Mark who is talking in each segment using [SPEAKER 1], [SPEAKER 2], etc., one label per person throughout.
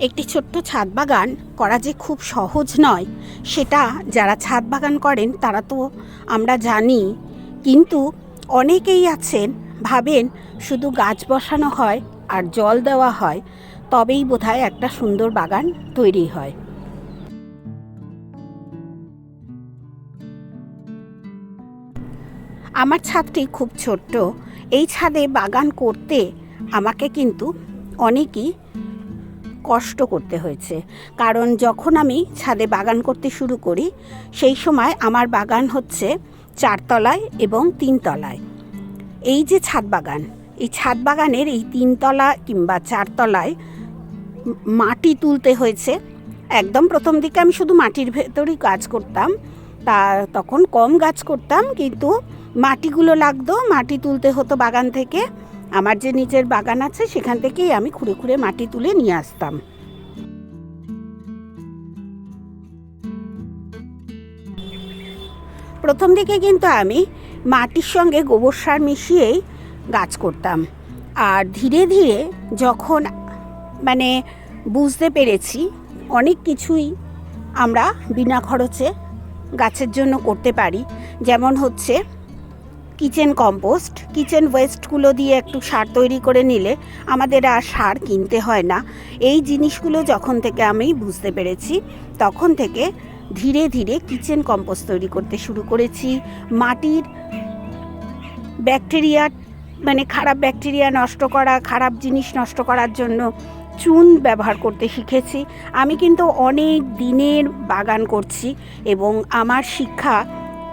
[SPEAKER 1] একটি ছোট্ট ছাদ বাগান করা যে খুব সহজ নয়, সেটা যারা ছাদ বাগান করেন তারা তো আমরা জানি। কিন্তু অনেকেই আছেন, ভাবেন শুধু গাছ বসানো হয় আর জল দেওয়া হয়, তবেই বোধহয় একটা সুন্দর বাগান তৈরি হয়। আমার ছাদটি খুব ছোট্ট। এই ছাদে বাগান করতে আমাকে কিন্তু অনেকই কষ্ট করতে হয়েছে। কারণ যখন আমি ছাদে বাগান করতে শুরু করি, সেই সময় আমার বাগান হচ্ছে চারতলায় এবং তিনতলায়। এই যে ছাদ বাগান, এই ছাদ বাগানের এই তিনতলা কিংবা চারতলায় মাটি তুলতে হয়েছে। একদম প্রথম দিকে আমি শুধু মাটির ভেতরেই কাজ করতাম, তা তখন কম গাছ করতাম, কিন্তু মাটিগুলো লাগতো, মাটি তুলতে হতো বাগান থেকে। আমার যে নিচের বাগান আছে, সেখান থেকেই আমি খুঁড়ে খুঁড়ে মাটি তুলে নিয়ে আসতাম। প্রথম দিকে কিন্তু আমি মাটির সঙ্গে গোবর সার মিশিয়েই গাছ করতাম। আর ধীরে ধীরে যখন মানে বুঝতে পেরেছি, অনেক কিছুই আমরা বিনা খরচে গাছের জন্য করতে পারি, যেমন হচ্ছে কিচেন কম্পোস্ট। কিচেন ওয়েস্টগুলো দিয়ে একটু সার তৈরি করে নিলে আমাদের আর সার কিনতে হয় না। এই জিনিসগুলো যখন থেকে আমি বুঝতে পেরেছি, তখন থেকে ধীরে ধীরে কিচেন কম্পোস্ট তৈরি করতে শুরু করেছি। মাটির ব্যাকটেরিয়া মানে খারাপ ব্যাকটেরিয়া নষ্ট করা, খারাপ জিনিস নষ্ট করার জন্য চুন ব্যবহার করতে শিখেছি। আমি কিন্তু অনেক দিনের বাগান করছি এবং আমার শিক্ষা,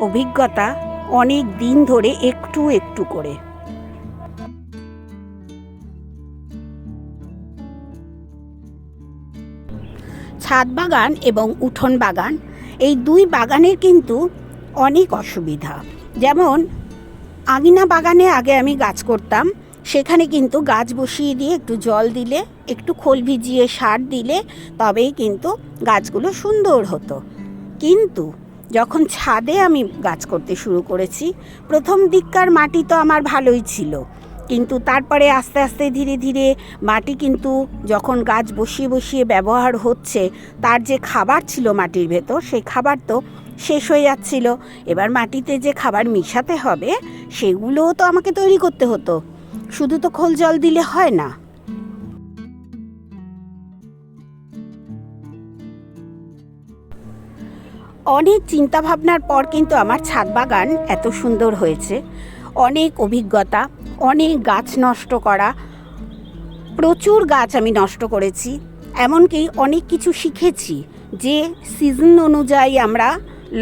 [SPEAKER 1] অভিজ্ঞতা অনেক দিন ধরে একটু একটু করে। ছাদ বাগান এবং উঠোন বাগান, এই দুই বাগানের কিন্তু অনেক অসুবিধা। যেমন, আঙিনা বাগানে আগে আমি গাছ করতাম, সেখানে কিন্তু গাছ বসিয়ে দিয়ে একটু জল দিলে, একটু খোল ভিজিয়ে সার দিলে তবেই কিন্তু গাছগুলো সুন্দর হতো। কিন্তু যখন ছাদে আমি গাছ করতে শুরু করেছি, প্রথম দিককার মাটি তো আমার ভালোই ছিল। কিন্তু তারপরে আস্তে আস্তে ধীরে ধীরে মাটি কিন্তু যখন গাছ বসিয়ে বসিয়ে ব্যবহার হচ্ছে, তার যে খাবার ছিল মাটির ভেতর, সেই খাবার তো শেষ হয়ে যাচ্ছিল। এবার মাটিতে যে খাবার মিশাতে হবে, সেগুলোও তো আমাকে তৈরি করতে হতো। শুধু তো খোল জল দিলে হয় না। অনেক চিন্তা ভাবনার পর কিন্তু আমার ছাদ বাগান এত সুন্দর হয়েছে। অনেক অভিজ্ঞতা, অনেক গাছ নষ্ট করা, প্রচুর গাছ আমি নষ্ট করেছি, এমনকি অনেক কিছু শিখেছি যে সিজন অনুযায়ী আমরা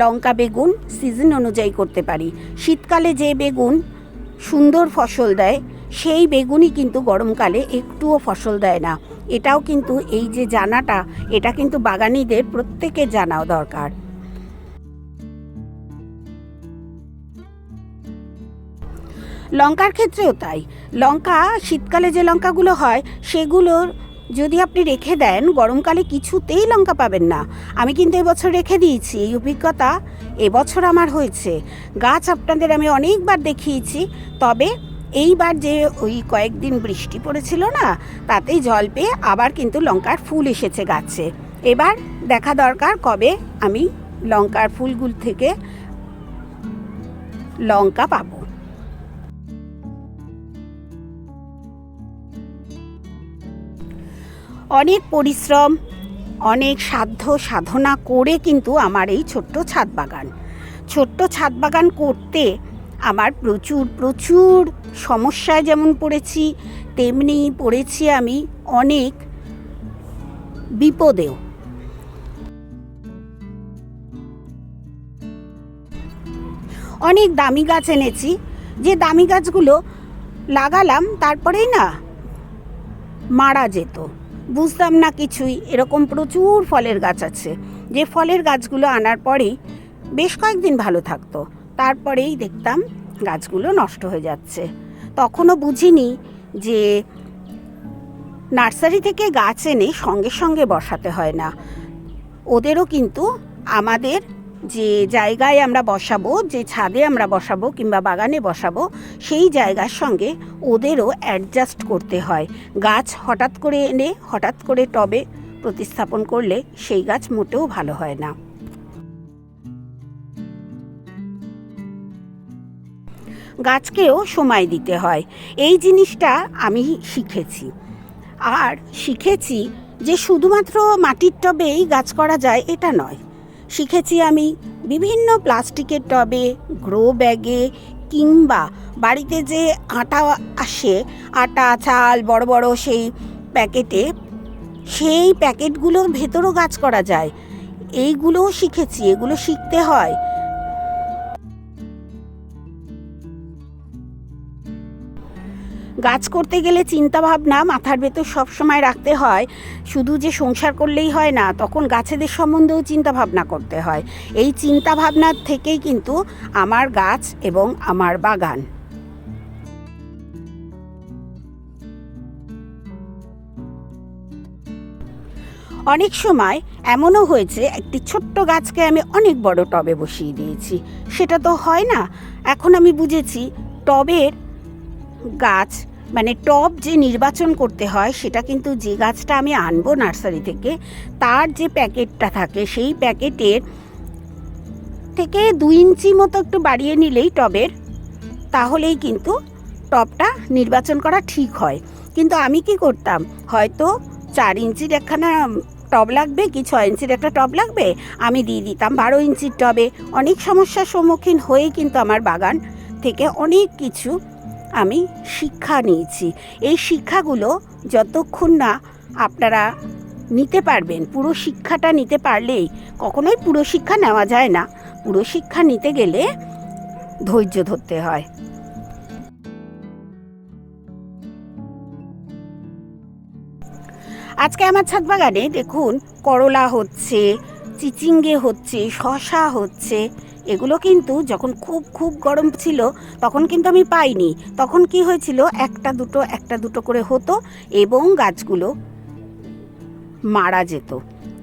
[SPEAKER 1] লঙ্কা বেগুন সিজন অনুযায়ী করতে পারি। শীতকালে যে বেগুন সুন্দর ফসল দেয়, সেই বেগুনই কিন্তু গরমকালে একটুও ফসল দেয় না। এটাও কিন্তু এই যে জানাটা, এটা কিন্তু বাগানিদের প্রত্যেকের জানাও দরকার। লঙ্কার ক্ষেত্রেও তাই। লঙ্কা, শীতকালে যে লঙ্কাগুলো হয়, সেগুলোর যদি আপনি রেখে দেন, গরমকালে কিছুতেই লঙ্কা পাবেন না। আমি কিন্তু এবছর রেখে দিয়েছি, এই অভিজ্ঞতা এবছর আমার হয়েছে। গাছ আপনাদের আমি অনেকবার দেখিয়েছি, তবে এইবার যে ওই কয়েকদিন বৃষ্টি পড়েছিল না, তাতেই জল পেয়ে আবার কিন্তু লঙ্কার ফুল এসেছে গাছে। এবার দেখা দরকার কবে আমি লঙ্কার ফুলগুল থেকে লঙ্কা পাবো। অনেক পরিশ্রম, অনেক সাধ্য সাধনা করে কিন্তু আমার এই ছোট্ট ছাদ বাগান। ছোট্ট ছাদ বাগান করতে আমার প্রচুর প্রচুর সমস্যায় যেমন পড়েছি, তেমনি পড়েছি আমি অনেক বিপদেও। অনেক দামি গাছ এনেছি, যে দামি গাছগুলো লাগালাম তারপরেই না মারা যেত। বুঝতাম না কিছুই। এরকম প্রচুর ফলের গাছ আছে। যে ফলের গাছগুলো আনার পরেই বেশ কয়েকদিন ভালো থাকতো। তারপরেই দেখতাম গাছগুলো নষ্ট হয়ে যাচ্ছে। তখনও বুঝিনি যে নার্সারি থেকে গাছ এনে সঙ্গে সঙ্গে বসাতে হয় না। ওদেরও কিন্তু আমাদের যে জায়গায় আমরা বসাবো, যে ছাদে আমরা বসাবো কিংবা বাগানে বসাবো, সেই জায়গার সঙ্গে ওদেরও অ্যাডজাস্ট করতে হয়। গাছ হঠাৎ করে এনে, হঠাৎ করে টবে প্রতিস্থাপন করলে সেই গাছ মোটেও ভালো হয় না। গাছকেও সময় দিতে হয়। এই জিনিসটা আমি শিখেছি। আর শিখেছি যে শুধুমাত্র মাটির টবেই গাছ করা যায়, এটা নয়। শিখেছি আমি বিভিন্ন প্লাস্টিকের টবে, গ্রো ব্যাগে কিংবা বাড়িতে যে আটা আসে, আটা, চাল, বড় বড় সেই প্যাকেটে, সেই প্যাকেটগুলোর ভেতরও গাছ করা যায়। এইগুলোও শিখেছি, এগুলো শিখতে হয়। গাছ করতে গেলে চিন্তা ভাবনা মাথার ভেতর সবসময় রাখতে হয়। শুধু যে সংসার করলেই হয় না, তখন গাছেদের সম্বন্ধেও চিন্তা ভাবনা করতে হয়। এই চিন্তা ভাবনার থেকেই কিন্তু আমার গাছ এবং আমার বাগান। অনেক সময় এমনও হয়েছে, একটি ছোট্ট গাছকে আমি অনেক বড় টবে বসিয়ে দিয়েছি। সেটা তো হয় না। এখন আমি বুঝেছি, টবের গাছ মানে টব যে নির্বাচন করতে হয়, সেটা কিন্তু যে গাছটা আমি আনব নার্সারি থেকে, তার যে প্যাকেটটা থাকে, সেই প্যাকেটের থেকে দুই ইঞ্চি মতো একটু বাড়িয়ে নিলেই টবের, তাহলেই কিন্তু টবটা নির্বাচন করা ঠিক হয়। কিন্তু আমি কি করতাম? হয়তো চার ইঞ্চির একখানা টব লাগবে কি ছয় ইঞ্চির একটা টব লাগবে? আমি দিয়ে দিতাম বারো ইঞ্চির টবে। অনেক সমস্যার সম্মুখীন হয়ে কিন্তু আমার বাগান থেকে অনেক কিছু আমি শিক্ষা নিয়েছি। এই শিক্ষাগুলো যতক্ষণ না আপনারা নিতে পারবেন, পুরো শিক্ষাটা নিতে পারলেই কখনোই পুরো শিক্ষা নেওয়া যায় না। পুরো শিক্ষা নিতে গেলে ধৈর্য ধরতে হয়। আজকে আমার ছাদ বাগানে দেখুন, করলা হচ্ছে, চিচিঙ্গে হচ্ছে শশা হচ্ছে এগুলো কিন্তু যখন খুব খুব গরম ছিল, তখন কিন্তু আমি পাইনি। তখন কি হয়েছিল? একটা দুটো একটা দুটো করে হতো এবং গাছগুলো মারা যেত।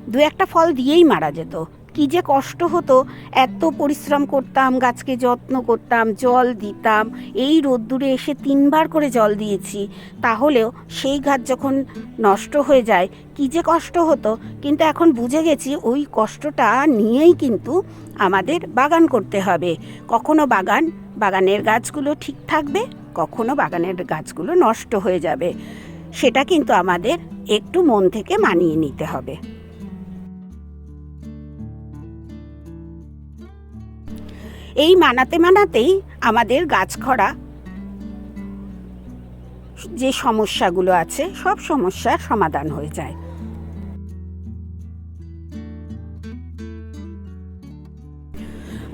[SPEAKER 1] দু একটা ফল দিয়েই মারা যেত। কি যে কষ্ট হতো, এত পরিশ্রম করতাম, গাছকে যত্ন করতাম, জল দিতাম, এই রোদ্দুরে এসে তিনবার করে জল দিয়েছি, তাহলেও সেই গাছ যখন নষ্ট হয়ে যায়, কি যে কষ্ট হতো, কিন্তু এখন বুঝে গেছি ওই কষ্টটা নিয়েই কিন্তু আমাদের বাগান করতে হবে। কখনো বাগান, বাগানের গাছগুলো ঠিক থাকবে, কখনো বাগানের গাছগুলো নষ্ট হয়ে যাবে। সেটা কিন্তু আমাদের একটু মন থেকে মানিয়ে নিতে হবে। এই মানাতে মানাতেই আমাদের গাছ খরা যে সমস্যাগুলো আছে, সব সমস্যার সমাধান হয়ে যায়।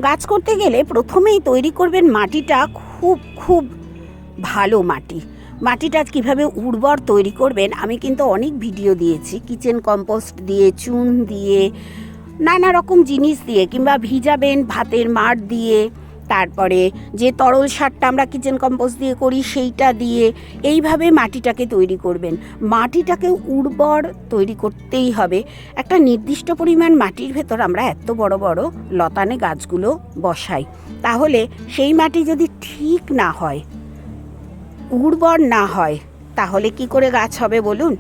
[SPEAKER 1] গাছ করতে গেলে প্রথমেই তৈরি করবেন মাটিটা খুব খুব ভালো মাটি। মাটিটা কীভাবে উর্বর তৈরি করবেন, আমি কিন্তু অনেক ভিডিও দিয়েছি। কিচেন কম্পোস্ট দিয়ে, চুন দিয়ে নানা রকম জিনিস দিয়ে, কিংবা ভিজাবেন ভাতের মাঠ দিয়ে, তারপরে যে তরল সারটা আমরা কিচেন কম্পোস্ট দিয়ে করি সেইটা দিয়ে, এইভাবে মাটিটাকে তৈরি করবেন। মাটিটাকে উর্বর তৈরি করতেই হবে। একটা নির্দিষ্ট পরিমাণ মাটির ভেতর আমরা এত বড় বড় লতানে গাছগুলো বসাই। তাহলে সেই মাটি যদি ঠিক না হয়, উর্বর না হয়, তাহলে কি করে গাছ হবে বলুন?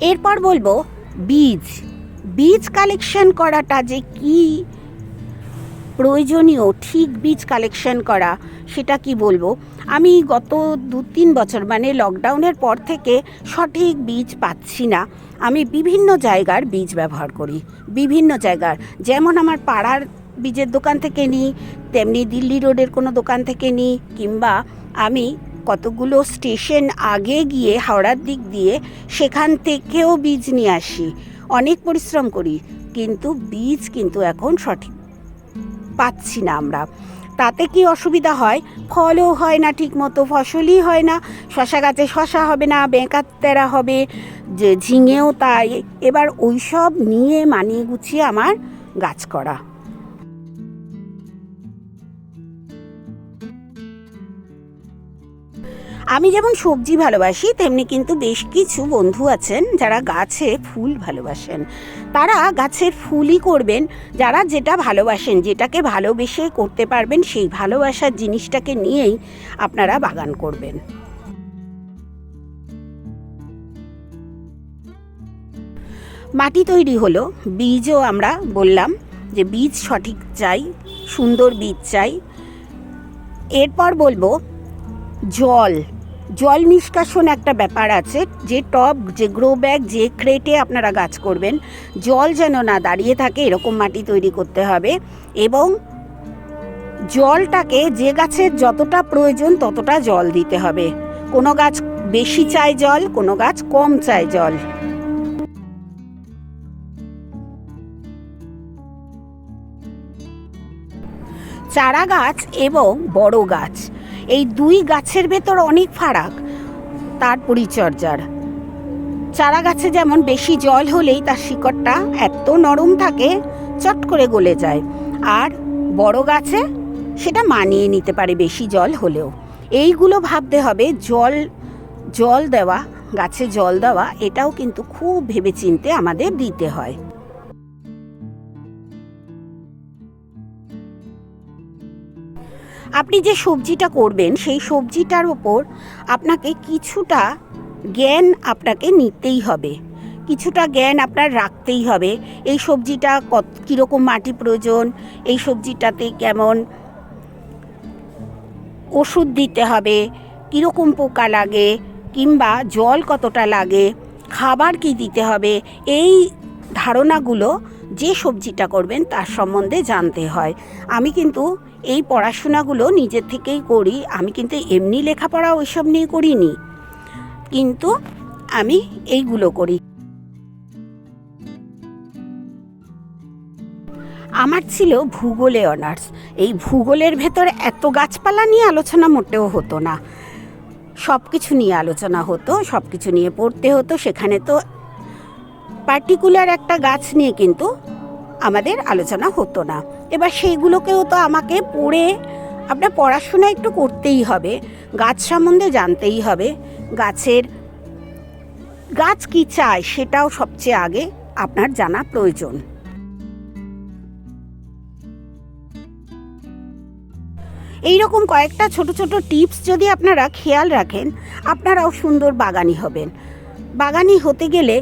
[SPEAKER 1] এরপর বলব, বীজ। বীজ কালেকশন করাটা যে কি প্রয়োজনীয়, ঠিক বীজ কালেকশন করা, সেটা কি বলব? আমি গত দু তিন বছর মানে লকডাউনের পর থেকে সঠিক বীজ পাচ্ছি না। আমি বিভিন্ন জায়গার বীজ ব্যবহার করি, বিভিন্ন জায়গার। যেমন আমার পাড়ার বীজের দোকান থেকে নিই, তেমনি দিল্লি রোডের কোনো দোকান থেকে নিই, কিংবা আমি কতগুলো স্টেশন আগে গিয়ে হাওড়ার দিক দিয়ে সেখান থেকেও বীজ নিয়ে আসি। অনেক পরিশ্রম করি, কিন্তু বীজ কিন্তু এখন সঠিক পাচ্ছি না আমরা। তাতে কি অসুবিধা হয়? ফলও হয় না ঠিক মতো ফসলই হয় না। শশা গাছে শশা হবে না বেঁকা তেরা হবে, যে ঝিঙেও তাই। এবার ওইসব নিয়ে মানিয়ে গুছিয়ে আমার গাছ করা। আমি যেমন সবজি ভালোবাসি, তেমনি কিন্তু বেশ কিছু বন্ধু আছেন যারা গাছে ফুল ভালোবাসেন। তারা গাছের ফুলই করবেন, যারা যেটা ভালোবাসেন, যেটাকে ভালোবেসে করতে পারবেন, সেই ভালোবাসার জিনিসটাকে নিয়েই আপনারা বাগান করবেন। মাটি তৈরি হলো, বীজও আমরা বললাম যে বীজ সঠিক চাই, সুন্দর বীজ চাই। এরপর বলব, জল। জল নিষ্কাশন একটা ব্যাপার আছে, যে টব, যে গ্রো ব্যাগ যে ক্রেটে আপনারা গাছ করবেন, জল যেন না দাঁড়িয়ে থাকে এরকম মাটি তৈরি করতে হবে এবং জলটাকে যে গাছের যতটা প্রয়োজন ততটা জল দিতে হবে। কোনো গাছ বেশি চায় জল, কোনো গাছ কম চায় জল। চারা গাছ এবং বড় গাছ। এই দুই গাছের ভেতর অনেক ফারাক, তার পরিচর্যার। চারা গাছে যেমন বেশি জল হলেই তার শিকড়টা এত নরম থাকে, চট করে গলে যায়। আর বড় গাছে সেটা মানিয়ে নিতে পারে বেশি জল হলেও। এইগুলো ভাবতে হবে, জল জল দেওয়া, গাছে জল দেওয়া, এটাও কিন্তু খুব ভেবেচিন্তে আমাদের দিতে হয়। আপনি যে সবজিটা করবেন, সেই সবজিটার ওপর আপনাকে কিছুটা জ্ঞান আপনাকে নিতেই হবে। কিছুটা জ্ঞান আপনার রাখতেই হবে। এই সবজিটা কত, কীরকম মাটি প্রয়োজন, এই সবজিটাতে কেমন ওষুধ দিতে হবে, কীরকম পোকা লাগে, কিংবা জল কতটা লাগে, খাবার কি দিতে হবে, এই ধারণাগুলো যে সবজিটা করবেন তার সম্বন্ধে জানতে হয়। আমি কিন্তু এই পড়াশোনাগুলো নিজের থেকেই করি। আমি কিন্তু এমনি লেখাপড়া ওইসব নিয়ে করিনি। কিন্তু আমি এইগুলো করি। আমার ছিল ভূগোলে অনার্স। এই ভূগোলের ভেতরে এত গাছপালা নিয়ে আলোচনা মোটেও হতো না। সব কিছু নিয়ে আলোচনা হতো সব কিছু নিয়ে পড়তে হতো। সেখানে তো পার্টিকুলার একটা গাছ নিয়ে কিন্তু আমাদের আলোচনা হতো না। এবার সেইগুলোকেও তো আমাকে পড়ে, আপনার পড়াশোনা একটু করতেই হবে, গাছ সম্বন্ধে জানতেই হবে, গাছের গাছ কি চায় সেটাও সবচেয়ে আগে আপনার জানা প্রয়োজন। এই রকম কয়েকটা ছোট ছোট টিপস যদি আপনারা খেয়াল রাখেন, আপনারাও সুন্দর বাগানি হবেন। বাগানি হতে গেলে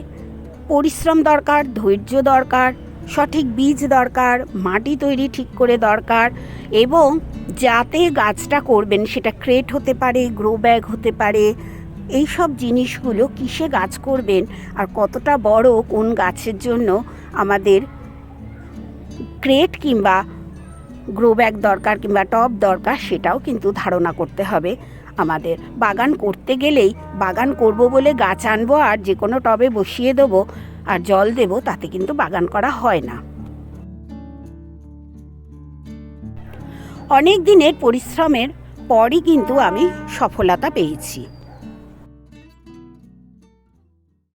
[SPEAKER 1] পরিশ্রম দরকার, ধৈর্য দরকার, সঠিক বীজ দরকার, মাটি তৈরি ঠিক করে দরকার এবং যাতে গাছটা করবেন সেটা ক্রেট হতে পারে, গ্রো ব্যাগ হতে পারে এই সব জিনিসগুলো কিসে গাছ করবেন আর কতটা বড় কোন গাছের জন্য আমাদের ক্রেট কিংবা গ্রো ব্যাগ দরকার কিংবা টব দরকার সেটাও কিন্তু ধারণা করতে হবে। আমাদের। বাগান করতে গেলেই বাগান করব বলে গাছ আনব আর যে কোনো টবে বসিয়ে দেবো। আর জল দেব, তাতে কিন্তু বাগান করা হয় না। অনেক দিনের পরিশ্রমের পরই কিন্তু আমি সফলতা পেয়েছি।